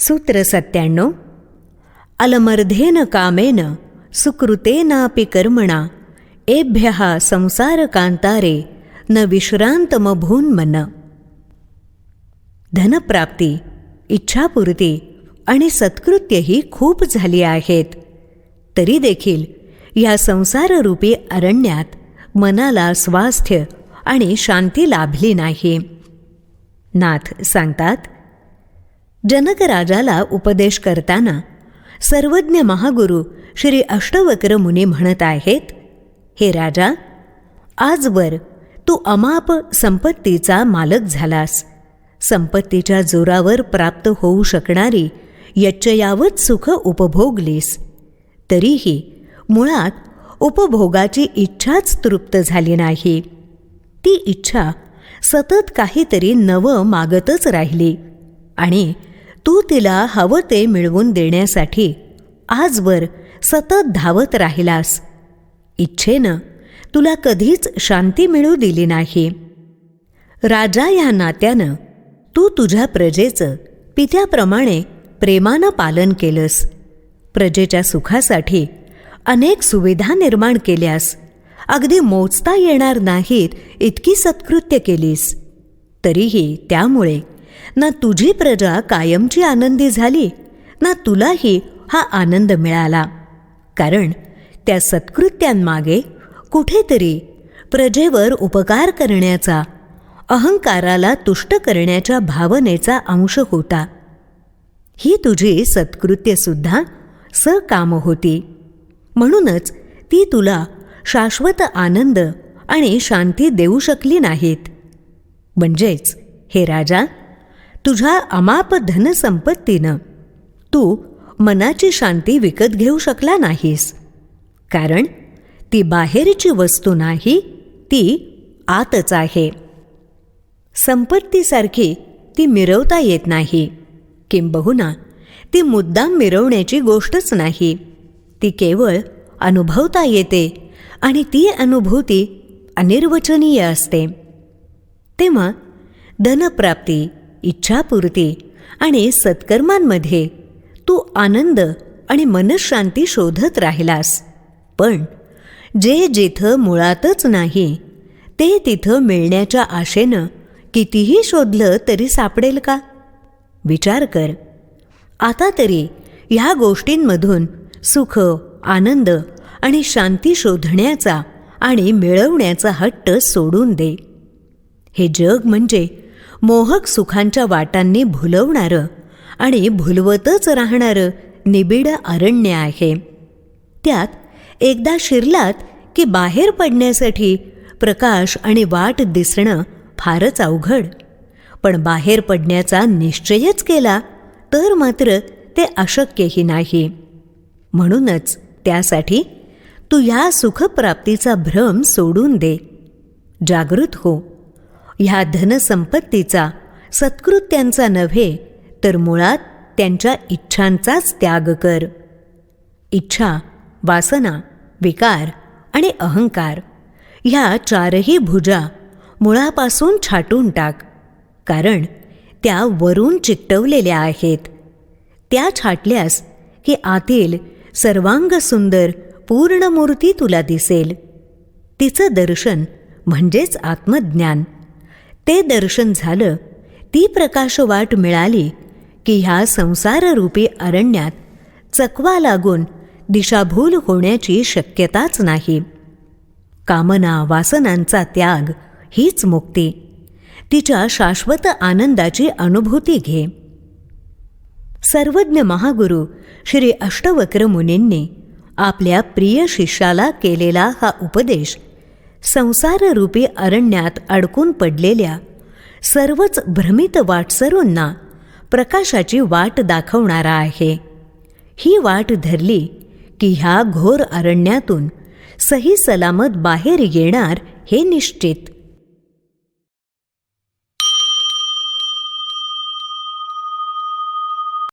सूत्र सत्त्याण्णव. अलमर्धेन कामेन सुकृतेनापि कर्मणा एभ्य संसारकांतारे न विश्रांतमभून्मन धनप्राप्ती इच्छापूर्ती आणि सत्कृत्यही खूप झाली आहेत. तरी देखील या संसाररूपी अरण्यात मनाला स्वास्थ्य आणि शांती लाभली नाही. नाथ सांगतात जनकराजाला उपदेश करताना सर्वज्ञ महागुरु श्री अष्टवक्र मुनी म्हणत आहेत हे राजा आजवर तू अमाप संपत्तीचा मालक झालास. संपत्तीच्या जोरावर प्राप्त होऊ शकणारी यच्चयावत सुख उपभोगलीस. तरीही मुळात उपभोगाची इच्छाच तृप्त झाली नाही. ती इच्छा सतत काहीतरी नवं मागतच राहिली आणि तू तिला हवं ते मिळवून देण्यासाठी आजवर सतत धावत राहिलास. इच्छेनं तुला कधीच शांती मिळू दिली नाही. राजा या नात्यानं तू तुझ्या प्रजेचं पित्याप्रमाणे प्रेमानं पालन केलंस. प्रजेच्या सुखासाठी अनेक सुविधा निर्माण केल्यास अगदी मोजता येणार नाहीत इतकी सत्कृत्य केलीस. तरीही त्यामुळे ना तुझी प्रजा कायमची आनंदी झाली ना तुलाही हा आनंद मिळाला. कारण त्या सत्कृत्यांमागे कुठेतरी प्रजेवर उपकार करण्याचा अहंकाराला तुष्ट करण्याच्या भावनेचा अंश होता. ही तुझी सत्कृत्यसुद्धा सकाम होती. म्हणूनच ती तुला शाश्वत आनंद आणि शांती देऊ शकली नाहीत. म्हणजेच हे राजा तुझ्या अमाप धनसंपत्तीनं तू मनाची शांती विकत घेऊ शकला नाहीस. कारण ती बाहेरची वस्तू नाही ती आतच आहे. संपत्तीसारखी ती मिरवता येत नाही. किंबहुना ती मुद्दाम मिरवण्याची गोष्टच नाही. ती केवळ अनुभवता येते आणि ती अनुभूती अनिर्वचनीय असते. तेव्हा धनप्राप्ती इच्छापूर्ती आणि सत्कर्मांमध्ये तू आनंद आणि मनशांती शोधत राहिलास. पण जे जिथं मुळातच नाही ते तिथं मिळण्याच्या आशेनं कितीही शोधलं तरी सापडेल का? विचार कर. आता तरी ह्या गोष्टींमधून सुख आनंद आणि शांती शोधण्याचा आणि मिळवण्याचा हट्ट सोडून दे. हे जग म्हणजे मोहक सुखांच्या वाटांनी भुलवणारं आणि भुलवतच राहणारं निबिड अरण्य आहे. त्यात एकदा शिरलात की बाहेर पडण्यासाठी प्रकाश आणि वाट दिसणं फारच अवघड. पण बाहेर पडण्याचा निश्चयच केला तर मात्र ते अशक्यही नाही. म्हणूनच त्यासाठी तू या सुखप्राप्तीचा भ्रम सोडून दे. जागृत हो. ह्या धनसंपत्तीचा सत्कृत्यांचा नव्हे तर मुळात त्यांच्या इच्छांचाच त्याग कर. इच्छा वासना विकार आणि अहंकार ह्या चारही भुजा मुळापासून छाटून टाक कारण त्या वरून चिकटवलेल्या आहेत. त्या छाटल्यास की आतील सर्वांग सुंदर पूर्ण मूर्ती तुला दिसेल. तिचं दर्शन म्हणजेच आत्मज्ञान. ते दर्शन झालं ती प्रकाशवाट मिळाली की ह्या संसाररूपी अरण्यात चकवा लागून दिशाभूल होण्याची शक्यताच नाही. कामना वासनांचा त्याग हीच मुक्ती. तिच्या शाश्वत आनंदाची अनुभूती घे. सर्वज्ञ महागुरु श्री अष्टवक्र मुनींनी आपल्या प्रिय शिष्याला केलेला हा उपदेश संसाररूपी अरण्यात अडकून पडलेल्या सर्वच भ्रमित वाटसरूंना प्रकाशाची वाट दाखवणारा आहे. ही वाट धरली की ह्या घोर अरण्यातून सही सलामत बाहेर येणार हे निश्चित.